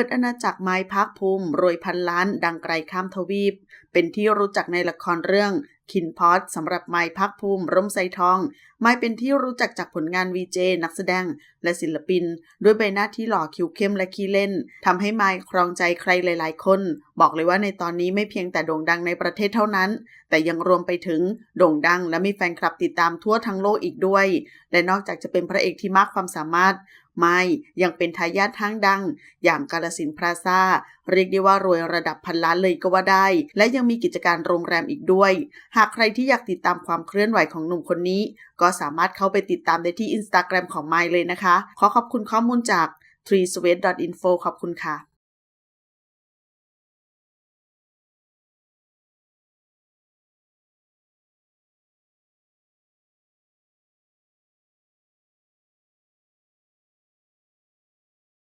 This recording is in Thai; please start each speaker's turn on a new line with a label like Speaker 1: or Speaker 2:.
Speaker 1: ิดอาณาจักรไม้พักภูมิรวยพันล้านดังไกลข้ามทวีปเป็นที่รู้จักในละครเรื่องคินพอดสำหรับไม้พักภูมิร่มไซทอง ไม้เป็นที่รู้จักจากผลงานวีเจนักแสดง และศิลปิน ด้วยใบหน้าที่หล่อคิ้วเข้มและขี้เล่นทำให้ไม้ครองใจใครหลาย ๆ คน บอกเลยว่าในตอนนี้ไม่เพียงแต่โด่งดังในประเทศเท่านั้น แต่ยังรวมไปถึงโด่งดังและมีแฟนคลับติดตามทั่วทั้งโลกอีกด้วย และนอกจากจะเป็นพระเอกที่มากความสามารถไม่ยังเป็นทายาทห้างดัง อย่างกาลสินพลาซาเรียกได้ว่ารวยระดับพันล้านเลยก็ว่าได้ และยังังมีกิจการโรงแรมอีกด้วย หากใครที่อยากติดตามความเคลื่อนไหวของหนุ่มคนนี้ ก็สามารถเข้าไปติดตามได้ที่ Instagram ของไมล์เลยนะคะ ขอขอบคุณข้อมูลจาก t r e e s w e e t info ขอบคุณค่ะ